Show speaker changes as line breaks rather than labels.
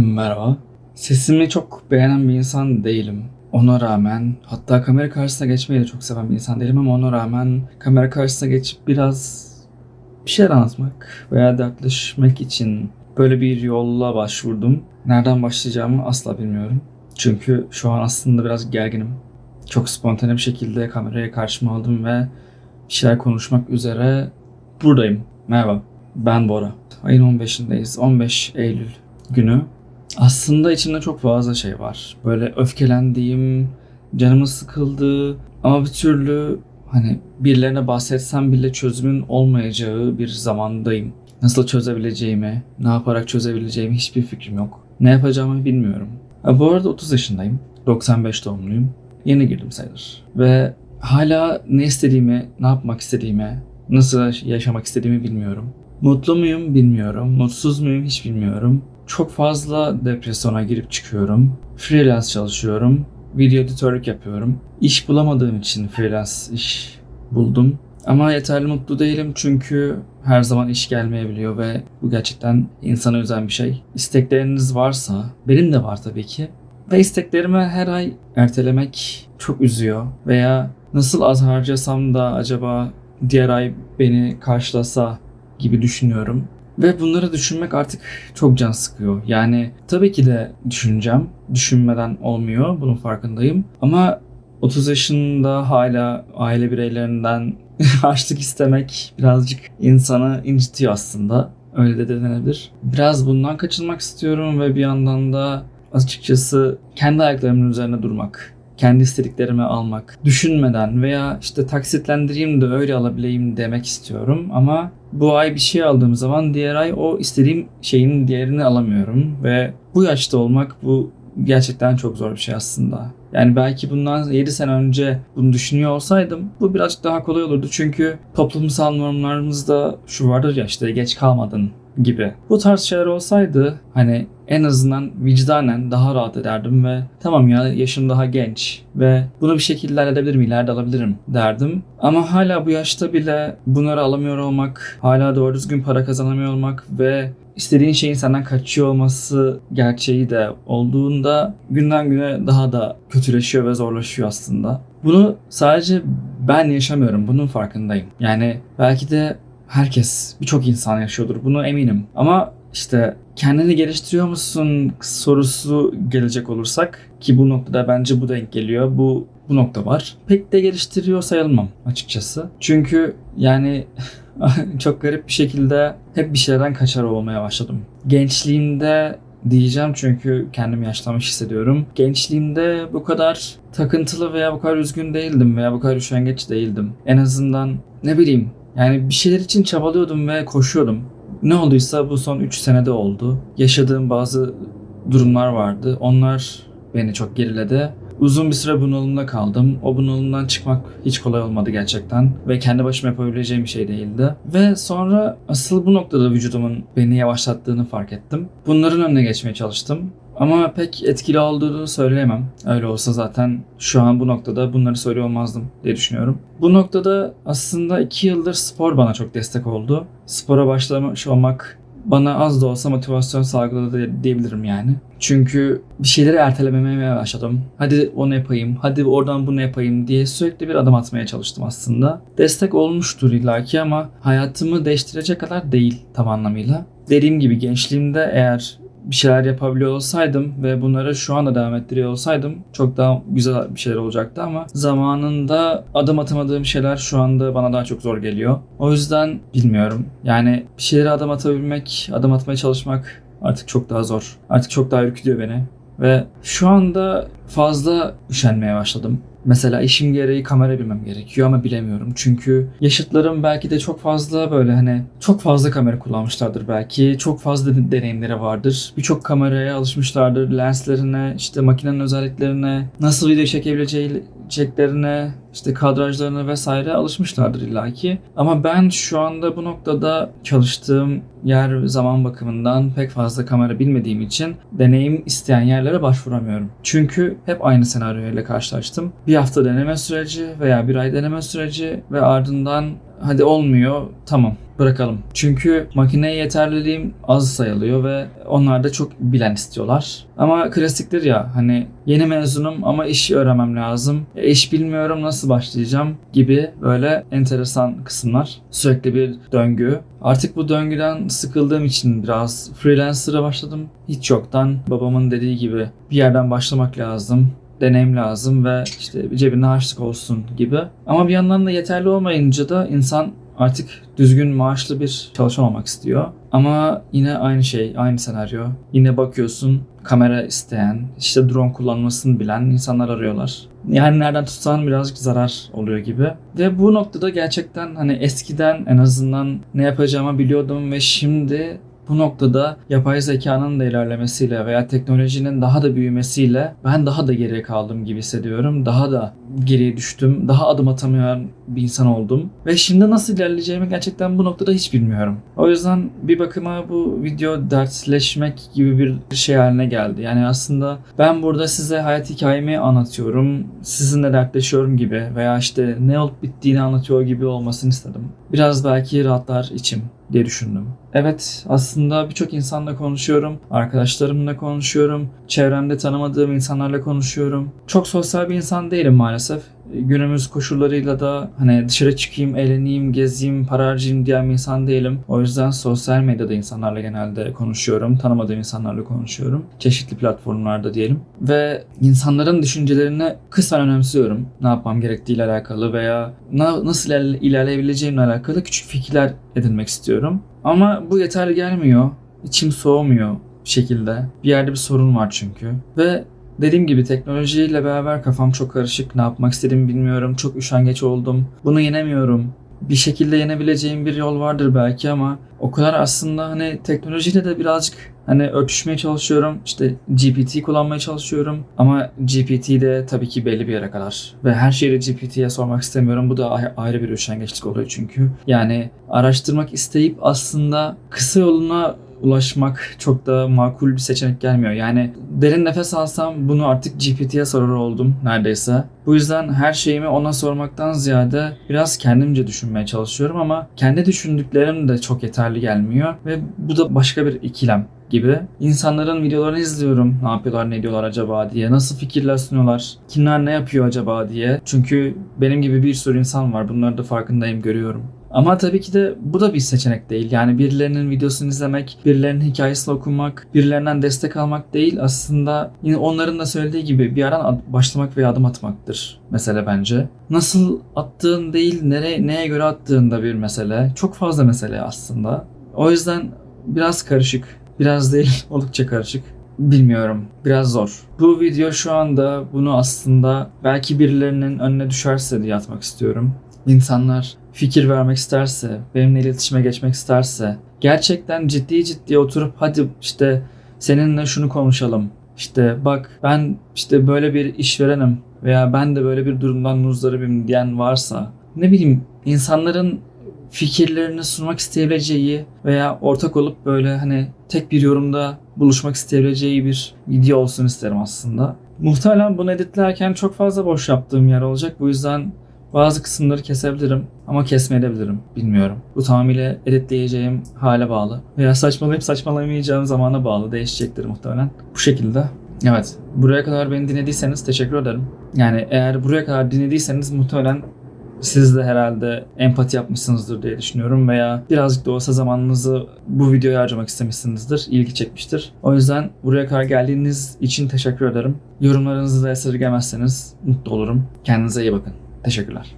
Merhaba. Sesimi çok beğenen bir insan değilim. Ona rağmen hatta kamera karşısına geçmeyi de çok seven bir insan değilim ama ona rağmen kamera karşısına geçip biraz bir şeyler anlatmak veya dertleşmek için böyle bir yolla başvurdum. Nereden başlayacağımı asla bilmiyorum. Çünkü şu an aslında biraz gerginim. Çok spontane bir şekilde kameraya karşıma aldım ve bir şeyler konuşmak üzere buradayım. Merhaba, ben Bora. Ayın 15'indeyiz. 15 Eylül günü. Aslında içimde çok fazla şey var. Böyle öfkelendiğim, canımı sıkıldı ama bir türlü hani birilerine bahsetsem bile çözümün olmayacağı bir zamandayım. Nasıl çözebileceğimi, ne yaparak çözebileceğimi hiçbir fikrim yok. Ne yapacağımı bilmiyorum. Ha, bu arada 30 yaşındayım. 95 doğumluyum. Yeni girdim sayılır. Ve hala ne istediğimi, ne yapmak istediğimi, nasıl yaşamak istediğimi bilmiyorum. Mutlu muyum bilmiyorum. Mutsuz muyum hiç bilmiyorum. Çok fazla depresyona girip çıkıyorum. Freelance çalışıyorum. Video editörlük yapıyorum. İş bulamadığım için freelance iş buldum. Ama yeterli mutlu değilim çünkü her zaman iş gelmeyebiliyor ve bu gerçekten insana özel bir şey. İstekleriniz varsa, benim de var tabii ki. Ve isteklerimi her ay ertelemek çok üzüyor. Veya nasıl az harcasam da acaba diğer ay beni karşılasa gibi düşünüyorum. Ve bunları düşünmek artık çok can sıkıyor. Yani tabii ki de düşüneceğim. Düşünmeden olmuyor. Bunun farkındayım. Ama 30 yaşında hala aile bireylerinden harçlık istemek birazcık insanı incitiyor aslında. Öyle de denenebilir. Biraz bundan kaçınmak istiyorum ve bir yandan da açıkçası kendi ayaklarımın üzerine durmak kendi istediklerimi almak, düşünmeden veya işte taksitlendireyim de öyle alabileyim demek istiyorum ama bu ay bir şey aldığım zaman diğer ay o istediğim şeyin diğerini alamıyorum ve bu yaşta olmak bu gerçekten çok zor bir şey aslında. Yani belki bundan 7 sene önce bunu düşünüyor olsaydım bu birazcık daha kolay olurdu. Çünkü toplumsal normlarımızda şu vardır ya işte geç kalmadın gibi. Bu tarz şeyler olsaydı hani en azından vicdanen daha rahat ederdim ve tamam ya yaşım daha genç ve bunu bir şekilde halledebilirim, ileride alabilirim derdim. Ama hala bu yaşta bile bunları alamıyor olmak, hala doğru düzgün para kazanamıyor olmak ve istediğin şeyin senden kaçıyor olması gerçeği de olduğunda günden güne daha da kötüleşiyor ve zorlaşıyor aslında. Bunu sadece ben yaşamıyorum, bunun farkındayım. Yani belki de herkes, birçok insan yaşıyordur bunu eminim. Ama işte kendini geliştiriyor musun sorusu gelecek olursak ki bu noktada bence bu denk geliyor. Bu bu nokta var. Pek de geliştiriyor sayılmam açıkçası. Çünkü yani çok garip bir şekilde hep bir şeylerden kaçar olmaya başladım. Gençliğimde diyeceğim çünkü kendimi yaşlanmış hissediyorum. Gençliğimde bu kadar takıntılı veya bu kadar üzgün değildim veya bu kadar üşengeç değildim. En azından ne bileyim yani bir şeyler için çabalıyordum ve koşuyordum. Ne olduysa bu son 3 senede oldu. Yaşadığım bazı durumlar vardı. Onlar beni çok geriledi. Uzun bir süre bunalımda kaldım. O bunalımdan çıkmak hiç kolay olmadı gerçekten. Ve kendi başıma yapabileceğim bir şey değildi. Ve sonra asıl bu noktada vücudumun beni yavaşlattığını fark ettim. Bunların önüne geçmeye çalıştım. Ama pek etkili olduğunu söyleyemem. Öyle olsa zaten şu an bu noktada bunları söylüyor olmazdım diye düşünüyorum. Bu noktada aslında iki yıldır spor bana çok destek oldu. Spora başlamış olmak bana az da olsa motivasyon sağladı diyebilirim yani. Çünkü bir şeyleri ertelememeye başladım. Hadi onu yapayım, hadi oradan bunu yapayım diye sürekli bir adım atmaya çalıştım aslında. Destek olmuştur illaki ama hayatımı değiştirecek kadar değil tam anlamıyla. Dediğim gibi gençliğimde eğer bir şeyler yapabiliyor olsaydım ve bunları şu anda devam ettiriyor olsaydım çok daha güzel bir şeyler olacaktı ama zamanında adım atamadığım şeyler şu anda bana daha çok zor geliyor. O yüzden bilmiyorum. Yani bir şeylere adım atabilmek, adım atmaya çalışmak artık çok daha zor. Artık çok daha ürkütüyor beni. Ve şu anda fazla üşenmeye başladım. Mesela işim gereği kamera bilmem gerekiyor ama bilemiyorum. Çünkü yaşıtlarım belki de çok fazla böyle hani çok fazla kamera kullanmışlardır belki. Çok fazla de- deneyimleri vardır. Birçok kameraya alışmışlardır. Lenslerine, işte makinenin özelliklerine, nasıl video çekebileceklerine, işte kadrajlarına vesaire alışmışlardır illaki. Ama ben şu anda bu noktada çalıştığım yer zaman bakımından pek fazla kamera bilmediğim için deneyim isteyen yerlere başvuramıyorum. Çünkü hep aynı senaryo ile karşılaştım. Bir hafta deneme süreci veya bir ay deneme süreci ve ardından hadi olmuyor tamam bırakalım. Çünkü makineye yeterliliğim az sayılıyor ve onlar da çok bilen istiyorlar. Ama klasiktir ya hani yeni mezunum ama iş öğrenmem lazım. E, iş bilmiyorum nasıl başlayacağım gibi böyle enteresan kısımlar. Sürekli bir döngü. Artık bu döngüden sıkıldığım için biraz freelancer'a başladım. Hiç yoktan babamın dediği gibi bir yerden başlamak lazım deneyim lazım ve işte cebinde harçlık olsun gibi. Ama bir yandan da yeterli olmayınca da insan artık düzgün maaşlı bir çalışan olmak istiyor. Ama yine aynı şey, aynı senaryo. Yine bakıyorsun kamera isteyen, işte drone kullanmasını bilen insanlar arıyorlar. Yani nereden tutsan birazcık zarar oluyor gibi. Ve bu noktada gerçekten hani eskiden en azından ne yapacağımı biliyordum ve şimdi bu noktada yapay zekanın da ilerlemesiyle veya teknolojinin daha da büyümesiyle ben daha da geriye kaldım gibi hissediyorum. Daha da geriye düştüm. Daha adım atamayan bir insan oldum. Ve şimdi nasıl ilerleyeceğimi gerçekten bu noktada hiç bilmiyorum. O yüzden bir bakıma bu video dertleşmek gibi bir şey haline geldi. Yani aslında ben burada size hayat hikayemi anlatıyorum. Sizinle dertleşiyorum gibi veya işte ne olup bittiğini anlatıyor gibi olmasını istedim. Biraz belki rahatlar içim diye düşündüm. Evet aslında birçok insanla konuşuyorum. Arkadaşlarımla konuşuyorum. Çevremde tanımadığım insanlarla konuşuyorum. Çok sosyal bir insan değilim maalesef. Günümüz koşullarıyla da hani dışarı çıkayım, eğleneyim, gezeyim, para harcayayım diyen bir insan değilim. O yüzden sosyal medyada insanlarla genelde konuşuyorum. Tanımadığım insanlarla konuşuyorum. Çeşitli platformlarda diyelim. Ve insanların düşüncelerini kısmen önemsiyorum. Ne yapmam gerektiğiyle alakalı veya na- nasıl ilerle- ilerleyebileceğimle alakalı küçük fikirler edinmek istiyorum. Ama bu yeterli gelmiyor. İçim soğumuyor şekilde. Bir yerde bir sorun var çünkü. Ve dediğim gibi teknolojiyle beraber kafam çok karışık. Ne yapmak istediğimi bilmiyorum. Çok üşengeç oldum. Bunu yenemiyorum. Bir şekilde yenebileceğim bir yol vardır belki ama o kadar aslında hani teknolojiyle de birazcık hani örtüşmeye çalışıyorum. İşte GPT kullanmaya çalışıyorum. Ama GPT de tabii ki belli bir yere kadar. Ve her şeyi GPT'ye sormak istemiyorum. Bu da ayrı bir üşengeçlik oluyor çünkü. Yani araştırmak isteyip aslında kısa yoluna ulaşmak çok da makul bir seçenek gelmiyor. Yani derin nefes alsam bunu artık GPT'ye sorar oldum neredeyse. Bu yüzden her şeyimi ona sormaktan ziyade biraz kendimce düşünmeye çalışıyorum ama kendi düşündüklerim de çok yeterli gelmiyor ve bu da başka bir ikilem gibi. İnsanların videolarını izliyorum. Ne yapıyorlar, ne diyorlar acaba diye. Nasıl fikirler sunuyorlar. Kimler ne yapıyor acaba diye. Çünkü benim gibi bir sürü insan var. Bunları da farkındayım, görüyorum. Ama tabii ki de bu da bir seçenek değil. Yani birilerinin videosunu izlemek, birilerinin hikayesini okumak, birilerinden destek almak değil. Aslında yine onların da söylediği gibi bir ad- başlamak ve adım atmaktır mesele bence. Nasıl attığın değil, nereye, neye göre attığın da bir mesele. Çok fazla mesele aslında. O yüzden biraz karışık. Biraz değil, oldukça karışık. Bilmiyorum. Biraz zor. Bu video şu anda bunu aslında belki birilerinin önüne düşerse diye atmak istiyorum. İnsanlar fikir vermek isterse, benimle iletişime geçmek isterse, gerçekten ciddi ciddi oturup hadi işte seninle şunu konuşalım. İşte bak ben işte böyle bir işverenim veya ben de böyle bir durumdan muzdaribim diyen varsa ne bileyim insanların fikirlerini sunmak isteyebileceği veya ortak olup böyle hani tek bir yorumda buluşmak isteyebileceği bir video olsun isterim aslında. Muhtemelen bunu editlerken çok fazla boş yaptığım yer olacak. Bu yüzden bazı kısımları kesebilirim ama kesmeyebilirim. Bilmiyorum. Bu tamamıyla editleyeceğim hale bağlı. Veya saçmalayıp saçmalamayacağım zamana bağlı. Değişecektir muhtemelen. Bu şekilde. Evet. Buraya kadar beni dinlediyseniz teşekkür ederim. Yani eğer buraya kadar dinlediyseniz muhtemelen siz de herhalde empati yapmışsınızdır diye düşünüyorum veya birazcık da olsa zamanınızı bu videoya harcamak istemişsinizdir, ilgi çekmiştir. O yüzden buraya kadar geldiğiniz için teşekkür ederim. Yorumlarınızı da esirgemezseniz mutlu olurum. Kendinize iyi bakın. Teşekkürler.